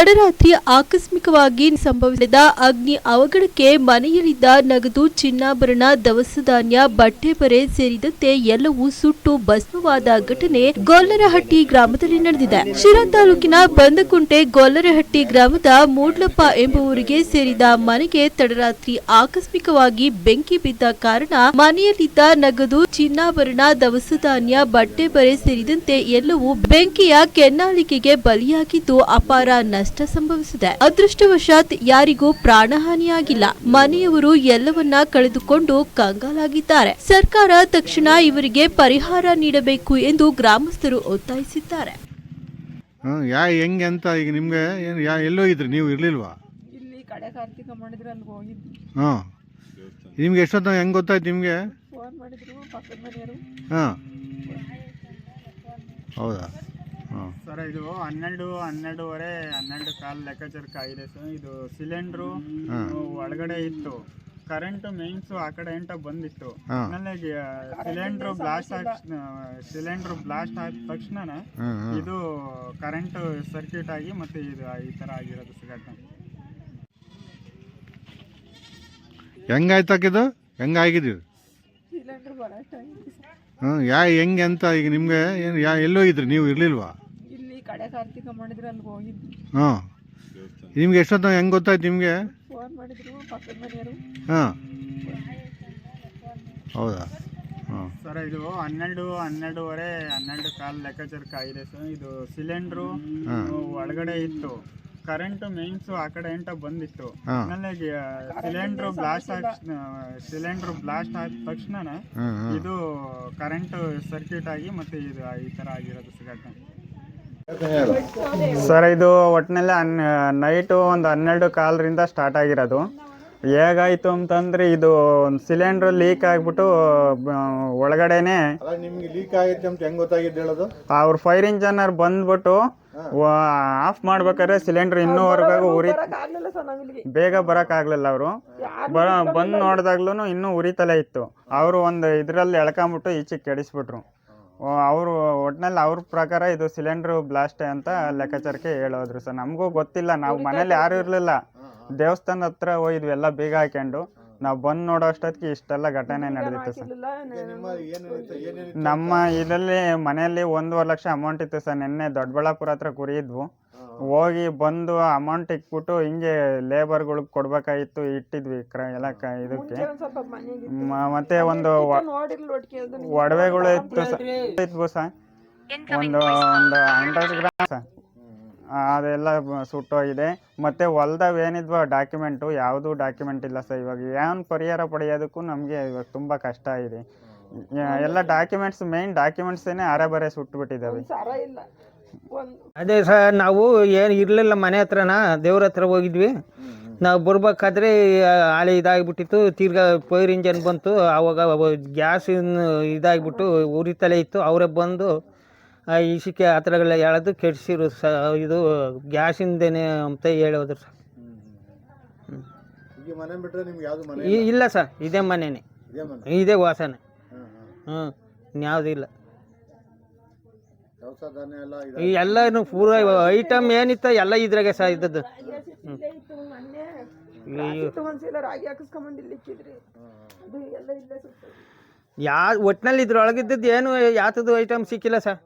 ತಡರಾತ್ರಿ ಆಕಸ್ಮಿಕವಾಗಿ ಸಂಭವಿಸಿದ ಅಗ್ನಿ ಅವಘಡಕ್ಕೆ ಮನೆಯಲ್ಲಿದ್ದ ನಗದು, ಚಿನ್ನಾಭರಣ ದವಸ ಧಾನ್ಯ ಬಟ್ಟೆ ಬರೆ ಸೇರಿದಂತೆ ಎಲ್ಲವೂ ಸುಟ್ಟು ಭಸ್ಮವಾದ ಘಟನೆ ಗೊಲ್ಲರಹಟ್ಟಿ ಗ್ರಾಮದಲ್ಲಿ ನಡೆದಿದೆ. ಶಿರಾ ತಾಲೂಕಿನ ಬಂದಕುಂಟೆ ಗೊಲ್ಲರಹಟ್ಟಿ ಗ್ರಾಮದ ಮೂಡ್ಲಪ್ಪ ಎಂಬುವರಿಗೆ ಸೇರಿದ ಮನೆಗೆ ತಡರಾತ್ರಿ ಆಕಸ್ಮಿಕವಾಗಿ ಬೆಂಕಿ ಬಿದ್ದ ಕಾರಣ ಮನೆಯಲ್ಲಿದ್ದ ನಗದು, ಚಿನ್ನಾಭರಣ ದವಸ ಧಾನ್ಯ ಬಟ್ಟೆ ಬರೆ ಸೇರಿದಂತೆ ಎಲ್ಲವೂ ಬೆಂಕಿಯ ಕೆನ್ನಾಲಿಕೆಗೆ ಬಲಿಯಾಗಿದ್ದು ಅಪಾರ ನಷ್ಟ ಸಂಭವಿಸಿದೆ. ಅದೃಷ್ಟವಶಾತ್ ಯಾರಿಗೂ ಪ್ರಾಣಹಾನಿಯಾಗಿಲ್ಲ. ಮನೆಯವರು ಎಲ್ಲವನ್ನ ಕಳೆದುಕೊಂಡು ಕಂಗಾಲಾಗಿದ್ದಾರೆ. ಸರ್ಕಾರ ತಕ್ಷಣ ಇವರಿಗೆ ಪರಿಹಾರ ನೀಡಬೇಕು ಎಂದು ಗ್ರಾಮಸ್ಥರು ಒತ್ತಾಯಿಸಿದ್ದಾರೆ. ಹಾಂ ಯಾ ಹೆಂಗೆ ಅಂತ ಈಗ ನಿಮಗೆ ಏನು ಯಾ ಎಲ್ಲೋಗಿದ್ರಿ ನೀವು ಇರಲಿಲ್ವಾ? ಇಲ್ಲಿ ಕಡೆ ಕಾರ್ತಿಕ ಮಾಡಿದ್ರೆ ಅಲ್ಲಿ ಹೋಗಿದ್ವಿ. ಹಾಂ ನಿಮ್ಗೆ ಎಷ್ಟೊತ್ತು ಹೆಂಗೆ ಗೊತ್ತಾಯ್ತು ನಿಮಗೆ? ಫೋನ್ ಮಾಡಿದ್ರು ಪಕ್ಕದ ಮನೆಯವರು. ಹಾಂ ಹೌದಾ? ಸರ್ ಇದು ಹನ್ನೆರಡು ಹನ್ನೆರಡುವರೆ ಹನ್ನೆರಡು ಕಾಲು ಲೆಕ್ಕಾಚಾರಕ್ಕೆ ಆಗಿದೆ ಸರ್. ಇದು ಸಿಲಿಂಡ್ರು. ಒಳಗಡೆ ಇತ್ತು. ಕರೆಂಟ್ ಮೇನ್ಸ್ ಆ ಕಡೆ ಎಂಟ ಬಂದಿತ್ತು. ಆಮೇಲೆ ಸಿಲಿಂಡರ್ ಬ್ಲಾಸ್ಟ್ ಆಗ ಸಿಲಿಂಡರ್ ಬ್ಲಾಸ್ಟ್ ಆದ ತಕ್ಷಣ ಇದು ಕರೆಂಟ್ ಸರ್ಕ್ಯೂಟ್ ಆಗಿ ಮತ್ತೆ ಇದು ಈ ತರ ಆಗಿರೋದು ಸಿಗತ್ತ ಘಟನೆ. ಹೆಂಗಾಯ್ತಾಕಿದು ಹೆಂಗಾಗಿದ್ದೀವಿ ಬರೋಷ್ಟು ಹಾಂ ಯಾ ಹೆಂಗೆ ಅಂತ ಈಗ ನಿಮಗೆ ಏನು ಯಾ ಎಲ್ಲೋಗಿದ್ರಿ ನೀವು ಇರಲಿಲ್ವಾ? ಇಲ್ಲಿ ಕಡೆ ಕಾರ್ತಿಕ ಮಾಡಿದ್ರೆ ಅಲ್ಲಿ ಹೋಗಿದ್ವಿ. ಹಾಂ ನಿಮ್ಗೆ ಎಷ್ಟೊತ್ತ ಹೆಂಗೆ ಗೊತ್ತಾಯ್ತು ನಿಮಗೆ? ಫೋನ್ ಮಾಡಿದ್ರು ಪಕ್ಕದ ಮನೆಯವರು. ಹಾಂ ಹೌದಾ? ಹಾಂ ಸರ್ ಇದು ಹನ್ನೆರಡು ಹನ್ನೆರಡುವರೆ ಹನ್ನೆರಡು ಕಾಲು ಲೆಕ್ಕಾಚಾರಕ್ಕೆ ಆಗಿದೆ ಸರ್. ಇದು ಸಿಲಿಂಡ್ರು ಹಾಂ. ಒಳಗಡೆ ಇತ್ತು. ಕರೆಂಟ್ ಮೇನ್ಸ್ ಆ ಕಡೆ ಎಂಟ ಬಂದಿತ್ತು. ಆಮೇಲೆ ಸಿಲಿಂಡರ್ ಬ್ಲಾಸ್ಟ್ ಆಗ ಸಿಲಿಂಡರ್ ಬ್ಲಾಸ್ಟ್ ಆದ ತಕ್ಷಣ ಇದು ಕರೆಂಟ್ ಸರ್ಕ್ಯೂಟ್ ಆಗಿ ಮತ್ತೆ ಇದು ಈ ತರ ಆಗಿರೋದು ಘಟನೆ ಸರ್ ಇದು ಒಟ್ಟಿನಲ್ಲಿ ನೈಟ್ ನೈಟು ಒಂದು ಹನ್ನೆರಡು ಕಾಲರಿಂದ ಸ್ಟಾರ್ಟ್ ಆಗಿರೋದು. ಹೇಗಾಯಿತು ಅಂತಂದರೆ ಇದು ಒಂದು ಸಿಲಿಂಡ್ರ್ ಲೀಕ್ ಆಗಿಬಿಟ್ಟು ಒಳಗಡೆನೆ ಅಲ್ಲ ನಿಮ್ಗೆ ಲೀಕ್ ಆಗೈತೆ ಅಂತ ಹೆಂಗೆ ಗೊತ್ತಾಗಿದ್ದು ಹೇಳೋದು? ಅವ್ರ ಫೈರ್ ಇಂಜನರ್ ಬಂದ್ಬಿಟ್ಟು ಆಫ್ ಮಾಡ್ಬೇಕಾದ್ರೆ ಸಿಲಿಂಡರ್ ಇನ್ನೂವರೆಗೂ ಉರಿ ಬೇಗ ಸರ್ ನಾವು ಇಲ್ಲಿಗೆ. ಬೇಗ ಬರೋಕ್ಕಾಗಲಿಲ್ಲ ಅವರು. ಬ ಬಂದು ನೋಡಿದಾಗ್ಲೂ ಇನ್ನೂ ಉರಿತಲೇ ಇತ್ತು. ಅವರು ಒಂದು ಇದರಲ್ಲಿ ಎಳ್ಕೊಂಬಿಟ್ಟು ಈಚೆಗೆ ಕೆಡಿಸ್ಬಿಟ್ರು. ಅವರು ಒಟ್ನಲ್ಲಿ ಅವ್ರ ಪ್ರಕಾರ ಇದು ಸಿಲಿಂಡರ್ ಬ್ಲಾಸ್ಟ್ ಅಂತ ಲೆಕ್ಕಾಚಾರಕ್ಕೆ ಹೇಳೋದ್ರು ಸರ್. ನಮಗೂ ಗೊತ್ತಿಲ್ಲ ನಾವು ಮನೇಲಿ ಯಾರು ಇರಲಿಲ್ಲ. ದೇವಸ್ಥಾನ ಹತ್ರ ಹೋಗಿದ್ವಿ ಎಲ್ಲ ಬೀಗ ಹಾಕೊಂಡು ನಾವು ಬಂದು ನೋಡೋ ಅಷ್ಟೊತ್ತಿಗೆ ಇಷ್ಟೆಲ್ಲ ಘಟನೆ ನಡೆದಿತ್ತು ಸರ್. ನಮ್ಮ ಇದರಲ್ಲಿ ಮನೆಯಲ್ಲಿ ಒಂದೂವರೆ ಲಕ್ಷ ಅಮೌಂಟ್ ಇತ್ತು ಸರ್. ನಿನ್ನೆ ದೊಡ್ಡಬಳ್ಳಾಪುರ ಹತ್ರ ಕುರಿ ಇದ್ವು. ಹೋಗಿ ಬಂದು ಅಮೌಂಟ್ ಇಕ್ಬಿಟ್ಟು ಹಿಂಗೆ ಲೇಬರ್ಗಳಿಗೆ ಕೊಡ್ಬೇಕಾಗಿತ್ತು ಇಟ್ಟಿದ್ವಿ ಕ್ರ ಎಲ್ಲ ಕ ಇದಕ್ಕೆ. ಮ- ಮತ್ತೆ ಒಂದು ಒಡವೆಗಳು ಇತ್ತು ಸ ಇದ್ವು ಸರ್. ಒಂದು ಒಂದು ಹಂಡ್ರೆಡ್ ಗ್ರಾಮ್ ಸರ್ ಅದೆಲ್ಲ ಸುಟ್ಟೋಗಿದೆ. ಮತ್ತೆ ಹೊಲ್ದಾಗ್ ಏನಿದ್ವು ಡಾಕ್ಯುಮೆಂಟು ಯಾವುದೂ ಡಾಕ್ಯುಮೆಂಟ್ ಇಲ್ಲ ಸರ್ ಇವಾಗ. ಏನು ಪರಿಹಾರ ಪಡೆಯೋದಕ್ಕೂ ನಮಗೆ ಇವಾಗ ತುಂಬ ಕಷ್ಟ ಇದೆ. ಯ- ಎಲ್ಲ ಡಾಕ್ಯುಮೆಂಟ್ಸ್ ಮೇನ್ ಡಾಕ್ಯುಮೆಂಟ್ಸೇನೆ ಅರೆ ಬರೆ ಸುಟ್ಟುಬಿಟ್ಟಿದ್ದಾವೆ ಸರ ಇಲ್ಲ. ಒಂದು ಅದೇ ಸರ್ ನಾವು ಏನು ಇರಲಿಲ್ಲ ಮನೆ ಹತ್ರನ ದೇವ್ರ ಹತ್ರ ಹೋಗಿದ್ವಿ. ನಾವು ಬರ್ಬೇಕಾದ್ರೆ ಹಾಳೆ ಇದಾಗಿಬಿಟ್ಟಿತ್ತು. ತಿರ್ಗಾ ಫೈರ್ ಇಂಜನ್ ಬಂತು. ಆವಾಗ ಗ್ಯಾಸ್ ಇದಾಗಿಬಿಟ್ಟು ಉರಿತಲೇ ಇತ್ತು. ಅವರೇ ಬಂದು ಇಸಿಕೆ ಆ ಥರಗಳ ಹೇಳೋದು ಕೆಡಿಸಿರು ಸ ಇದು ಗ್ಯಾಸಿಂದೇನೆ ಅಂತ ಹೇಳೋದ್ರು ಸರ್. ಈಗ ಮನೆ ಬಿಟ್ಟರೆ ನಿಮ್ಗೆ ಯಾವುದು ಮನೆ ಈ- ಇಲ್ಲ? ಸರ್ ಇದೇ ಮನೆನೇ. ಇದೇ ಮನೆ. ಇದೇ ವಾಸನೆ. ಹಾಂ ಹಾಂ ಹ್ಞೂ ಇನ್ಯಾವುದೂ ಇಲ್ಲ. ದವಸ ಧಾನ್ಯ ಎಲ್ಲ ಇದೆ ಈ ಎಲ್ಲನೂ ಪೂರ ಐಟಮ್ ಏನಿತ್ತ ಎಲ್ಲ ಇದ್ರಾಗೆ ಸರ್ ಇದ್ದದ್ದು. ಇಲ್ಲೇ ಇತ್ತು ಮೊನ್ನೆ ಅಯ್ಯೋ. ಒಂದ್ಸಲ ರಾಗಿ ಹಾಕಿಸ್ಕೊಂಬಂದು ಇಲ್ಲಿ ಇಕ್ಕಿದ್ರಿ ಅದು ಎಲ್ಲ ಇಲ್ಲೇ ಸುತ್ತ ಯಾ ಒಟ್ನಲ್ಲಿ ಇದ್ರೊಳಗಿದ್ದದ್ದು ಏನು ಯಾತದ್ದು ಐಟಮ್ ಸಿಕ್ಕಿಲ್ಲ ಸರ್.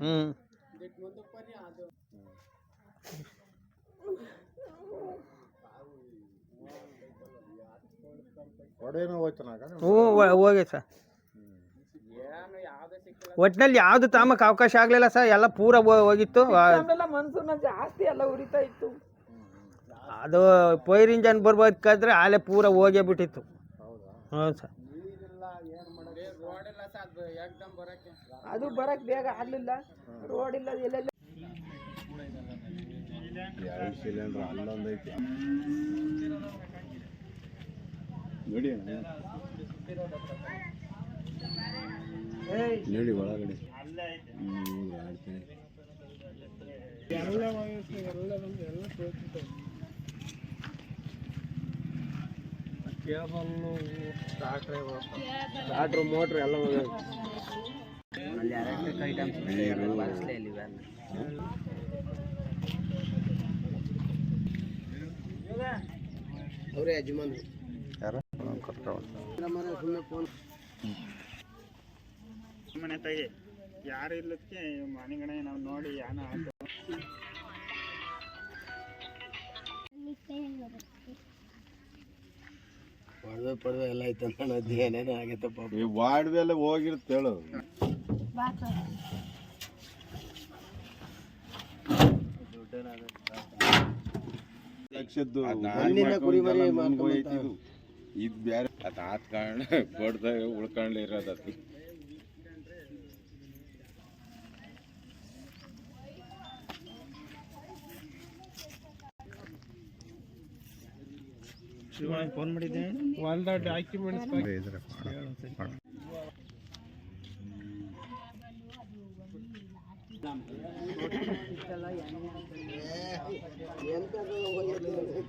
ಹ್ಞೂ ಹೋಗಿ ಸರ್. ಒಟ್ಟಿನಲ್ಲಿ ಯಾವ್ದು ತಾಮಕ್ ಅವಕಾಶ ಆಗಲಿಲ್ಲ ಸರ್ ಎಲ್ಲ ಪೂರ ಹೋಗಿತ್ತು. ಜಾಸ್ತಿ ಎಲ್ಲ ಉರಿತಾ ಇತ್ತು. ಅದು ಪೈರ್ ಇಂಜನ್ ಬರ್ಬೇಕಾದ್ರೆ ಆಲೆ ಪೂರ ಹೋಗೇ ಬಿಟ್ಟಿತ್ತು. ಹೌದು? ಸರ್. ಅದು ಬರಕ್ ಬೇಗ ಆಗ್ಲಿಲ್ಲ. ರೋಡ್ ಇಲ್ಲ ಎಲ್ಲೆಲ್ಲ? ಎರಡು ಸಿಲಿಂಡ್ರ್ ಅಲ್ಲೊಂದೈತಿ. ನೋಡಿ ನೋಡಿ ಒಳಗಡೆ. ಸ್ಟಾರ್ಟ್ರು ಮೋಟ್ರು ಎಲ್ಲ ಅವರೇ ಯಜಮಾನ್ ಯಾರು? ಕರ್ಕೊಂಡು ಸುಮ್ಮನೆ ಫೋನ್ ಮನೆ ತಾಯಿ ಯಾರು ಇಲ್ಲದಕ್ಕೆ ಮನೆಗಡೆ ನಾವು ನೋಡಿ ಯಾನ ಆಯ್ತು ಪಡ್ವೆ ಪಡವೆ ಎಲ್ಲ ಏನೇನೋ ಆಗೈತಪ್ಪ ಈ ವಾರ್ಡ್ವೆಲ್ಲ ಹೋಗಿರುತ್ತೆ ಹೇಳು. ಲಕ್ಷದ್ದು ಇದು ಬೇರೆ ಅದು ಹಾತ್ಕೊಂಡು ಬಡ್ದಾಗ ಉಳ್ಕೊಂಡು ಇರೋದು ಅದು. ಫೋನ್ ಮಾಡಿದ್ದೆ ಹೊಲ್ದ ಡಾಕ್ಯುಮೆಂಟ್ಸ್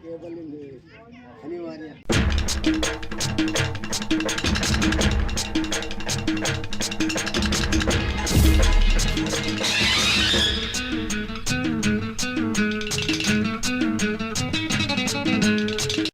ಕೇಬಲ್ ಅನಿವಾರ್ಯ